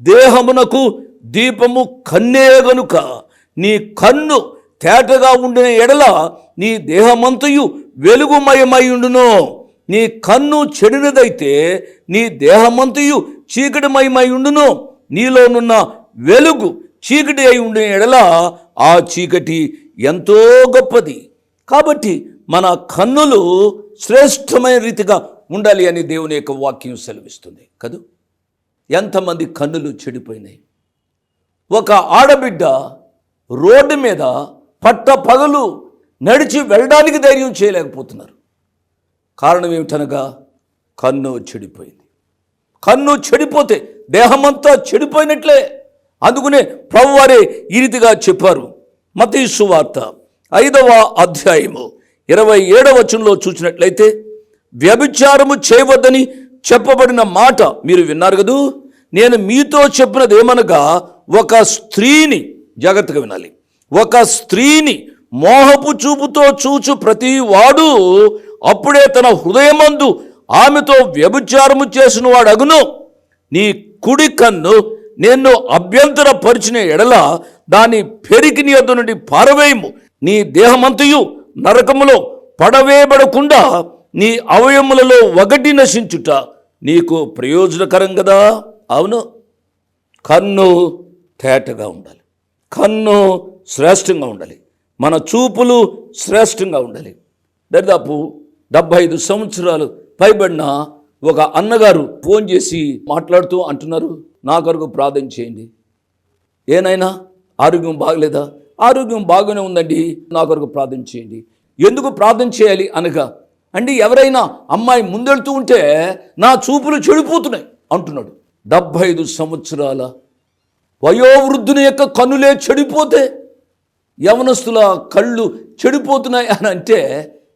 దేహమునకు దీపము కన్నే గనుక నీ కన్ను తేటగా ఉండిన ఎడల నీ దేహమంతయు వెలుగుమయమయుండును. నీ కన్ను చెడినదైతే నీ దేహమంతయు చీకటిమయమై ఉండును నీలోనున్న వెలుగు చీకటి అయి ఉండిన ఎడల ఆ చీకటి ఎంతో గొప్పది. కాబట్టి మన కన్నులు శ్రేష్టమైన రీతిగా ఉండాలి అని దేవుని యొక్క వాక్యం సెలవిస్తుంది. కదూ? ఎంతమంది కన్నులు చెడిపోయినాయి. ఒక ఆడబిడ్డ రోడ్డు మీద పట్ట పగలు నడిచి వెళ్ళడానికి ధైర్యం చేయలేకపోతున్నారు. కారణం ఏమిటనగా కన్ను చెడిపోయింది. కన్ను చెడిపోతే దేహమంతా చెడిపోయినట్లే. అందుకునే ప్రభువారే ఈ రీతిగా చెప్పారు. మతీసు వార్త ఐదవ అధ్యాయము ఇరవై ఏడవ వచనంలో చూసినట్లయితే వ్యభిచారము చేయవద్దని చెప్పబడిన మాట మీరు విన్నారు కదూ? నేను మీతో చెప్పినది ఏమనగా ఒక స్త్రీని జాగ్రత్తగా వినాలి. ఒక స్త్రీని మోహపు చూపుతో చూచు ప్రతి వాడు అప్పుడే తన హృదయమందు ఆమెతో వ్యభిచారము చేసిన వాడు అగును. నీ కుడి కన్ను నిన్ను అభ్యంతరపరిచిన ఎడల దాని పెరికి నీ యొద్ద నుండి పారవేయము. నీ దేహమంతయు నరకములో పడవేయబడకుండా నీ అవయములలో ఒకటి నశించుట నీకు ప్రయోజనకరం కదా అవును. కన్ను తేటగా ఉండాలి. కన్ను శ్రేష్టంగా ఉండాలి. మన చూపులు శ్రేష్టంగా ఉండాలి. దరిదాపు డెబ్భై ఐదు సంవత్సరాలు పైబడిన ఒక అన్నగారు ఫోన్ చేసి మాట్లాడుతూ అంటున్నారు నా కొరకు ప్రార్థన చేయండి. ఏనైనా? ఆరోగ్యం బాగలేదా? ఆరోగ్యం బాగానే ఉందండి. నా కొరకు ప్రార్థన చేయండి. ఎందుకు ప్రార్థన చేయాలి? అనగా అండి ఎవరైనా అమ్మాయి ముందెళ్తూ ఉంటే నా చూపులు చెడిపోతున్నాయి అంటున్నాడు. డెబ్భై ఐదు సంవత్సరాల వయోవృద్ధుని యొక్క కన్నులే చెడిపోతే యవనస్తుల కళ్ళు చెడిపోతున్నాయి అని అంటే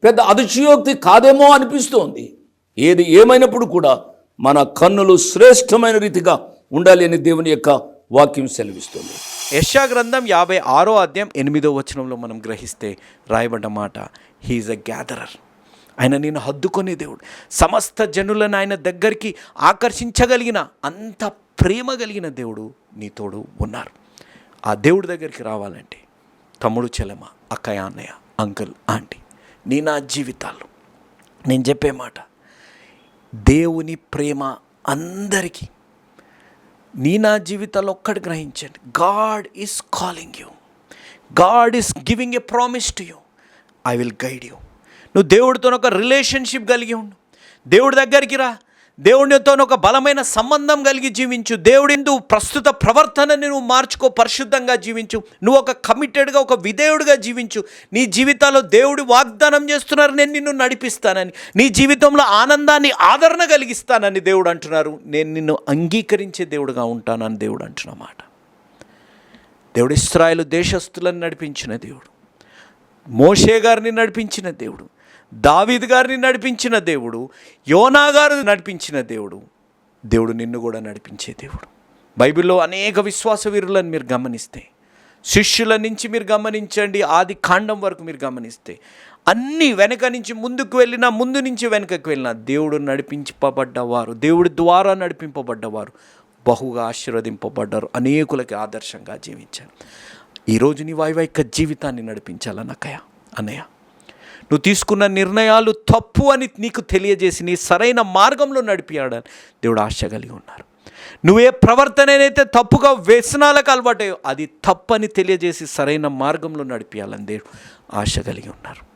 పెద్ద అతిశయోక్తి కాదేమో అనిపిస్తోంది. ఏది ఏమైనప్పుడు కూడా మన కన్నులు శ్రేష్టమైన రీతిగా ఉండాలి అని దేవుని యొక్క వాక్యం సెలవిస్తుంది. యశా గ్రంథం యాభై ఆరో అధ్యాయం ఎనిమిదో వచనంలో మనం గ్రహిస్తే రాయబడ్డ మాట హీఈస్ అ గ్యాదరర్ ఆయన నేను హద్దుకునే దేవుడు. సమస్త జనులను ఆయన దగ్గరికి ఆకర్షించగలిగిన అంత ప్రేమ కలిగిన దేవుడు నీ తోడు ఉన్నారు. ఆ దేవుడి దగ్గరికి రావాలంటే తమ్ముడు చెలమ అక్కయ్య అన్నయ్య అంకుల్ ఆంటీ నీ నా జీవితాల్లో నేను చెప్పే మాట దేవుని ప్రేమ అందరికీ నీ నా జీవితాల్లో ఒక్కటి గ్రహించండి. God is calling you. God is giving a promise to you. I will guide you. నువ్వు దేవుడితో ఒక రిలేషన్షిప్ కలిగి ఉండు. దేవుడి దగ్గరికి రా. దేవుడితో ఒక బలమైన సంబంధం కలిగి జీవించు. దేవుడి ప్రస్తుత ప్రవర్తనని నువ్వు మార్చుకో పరిశుద్ధంగా జీవించు. నువ్వు ఒక కమిటెడ్గా ఒక విధేయుడిగా జీవించు. నీ జీవితాల్లో దేవుడు వాగ్దానం చేస్తున్నారు నేను నిన్ను నడిపిస్తానని. నీ జీవితంలో ఆనందాన్ని ఆదరణ కలిగిస్తానని దేవుడు అంటున్నారు. నేను నిన్ను అంగీకరించే దేవుడుగా ఉంటానని దేవుడు అంటున్నమాట దేవుడు ఇస్రాయలు దేశస్తులను నడిపించిన దేవుడు. మోషే గారిని నడిపించిన దేవుడు. దావీద్ గారిని నడిపించిన దేవుడు యోనా గారిని నడిపించిన దేవుడు దేవుడు నిన్ను కూడా నడిపించే దేవుడు. బైబిల్లో అనేక విశ్వాస వీరులను మీరు గమనిస్తే శిష్యుల నుంచి మీరు గమనించండి ఆది కాండం వరకు మీరు గమనిస్తే అన్నీ వెనక నుంచి ముందుకు వెళ్ళినా ముందు నుంచి వెనకకు వెళ్ళినా దేవుడు నడిపించబడ్డవారు దేవుడి ద్వారా నడిపింపబడ్డవారు బహుగా ఆశీర్వదింపబడ్డారు అనేకులకి ఆదర్శంగా జీవించారు. ఈరోజు నీ వైవాహిక జీవితాన్ని నడిపించాలన్నకయ అన్నయ్య? నువ్వు తీసుకున్న నిర్ణయాలు తప్పు అని నీకు తెలియజేసి నీ సరైన మార్గంలో నడిపియాడని దేవుడు ఆశ కలిగి ఉన్నారు. నువ్వే ప్రవర్తనైతే తప్పుగా వ్యసనాలకు అలవాటయో అది తప్పని తెలియజేసి సరైన మార్గంలో నడిపించాలని దేవుడు ఆశ కలిగి ఉన్నారు.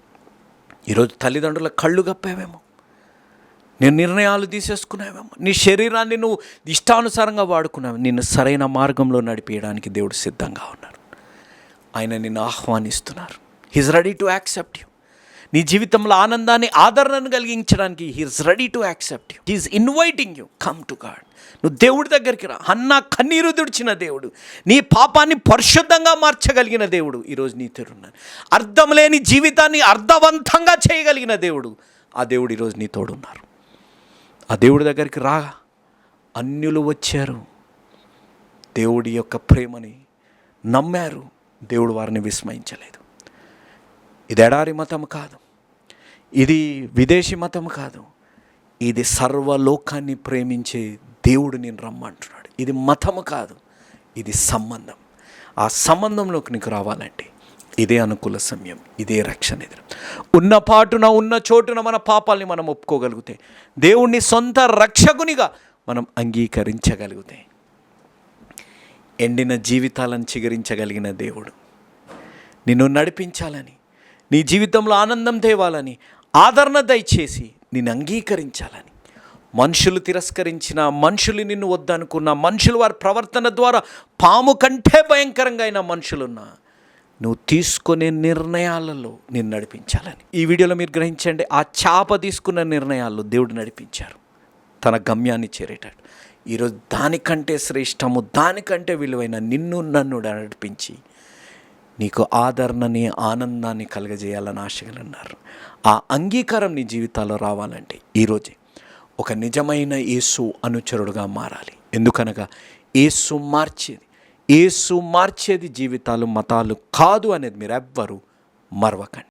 ఈరోజు తల్లిదండ్రుల కళ్ళు కప్పావేమో నీ నిర్ణయాలు తీసేసుకున్నావేమో నీ శరీరాన్ని నువ్వు ఇష్టానుసారంగా వాడుకున్నావు నిన్ను సరైన మార్గంలో నడిపించడానికి దేవుడు సిద్ధంగా ఉన్నారు. ఆయన నిన్ను ఆహ్వానిస్తున్నారు. He's ready to accept you నీ జీవితంలో ఆనందాన్ని ఆదరణను కలిగించడానికి he's ready to accept you he's inviting you come to God నువ్వు దేవుడి దగ్గరికి రా. అన్న కన్నీరు తుడిచిన దేవుడు. నీ పాపాన్ని పరిశుద్ధంగా మార్చగలిగిన దేవుడు ఈరోజు నీ తోడున్నాను అర్థం లేని జీవితాన్ని అర్థవంతంగా చేయగలిగిన దేవుడు ఆ దేవుడు ఈరోజు నీ తోడున్నారు. ఆ దేవుడి దగ్గరికి రా. అన్యులు వచ్చారు. దేవుడి యొక్క ప్రేమని నమ్మారు. దేవుడు వారిని విస్మయించలేదు. ఇది ఎడారి మతం కాదు. ఇది విదేశీ మతం కాదు. ఇది సర్వలోకాన్ని ప్రేమించే దేవుడు నేను రమ్మంటున్నాడు. ఇది మతము కాదు. ఇది సంబంధం. ఆ సంబంధంలోకి నీకు రావాలంటే ఇదే అనుకూల సమయం. ఇదే రక్షణ ఎదురు. ఉన్న పాటున ఉన్న చోటున మన పాపాల్ని మనం ఒప్పుకోగలిగితే దేవుణ్ణి సొంత రక్షకునిగా మనం అంగీకరించగలిగితే ఎండిన జీవితాలను చిగురించగలిగిన దేవుడు నిన్ను నడిపించాలని నీ జీవితంలో ఆనందం తేవాలని ఆదరణ దయచేసి నిన్ను అంగీకరించాలని. మనుషులు తిరస్కరించిన మనుషులు నిన్ను వద్దనుకున్న మనుషులు వారి ప్రవర్తన ద్వారా పాము కంటే భయంకరంగా అయిన మనుషులున్నా నువ్వు తీసుకునే నిర్ణయాలలో నేను నడిపించాలని. ఈ వీడియోలో మీరు గ్రహించండి ఆ చాప తీసుకున్న నిర్ణయాల్లో దేవుడు నడిపించారు. తన గమ్యాన్ని చేరేటాడు. ఈరోజు దానికంటే శ్రేష్టము దానికంటే విలువైన నిన్ను నన్ను నడిపించి నీకు ఆదరణని ఆనందాన్ని కలగజేయాలని ఆశగలన్నారు ఆ అంగీకారం నీ జీవితాల్లో రావాలంటే ఈరోజే ఒక నిజమైన యేసు అనుచరుడుగా మారాలి. ఎందుకనగా యేసు మార్చేది యేసు మార్చేది జీవితాలు మతాలు కాదు అనేది మీరు ఎవ్వరూ మరవకండి.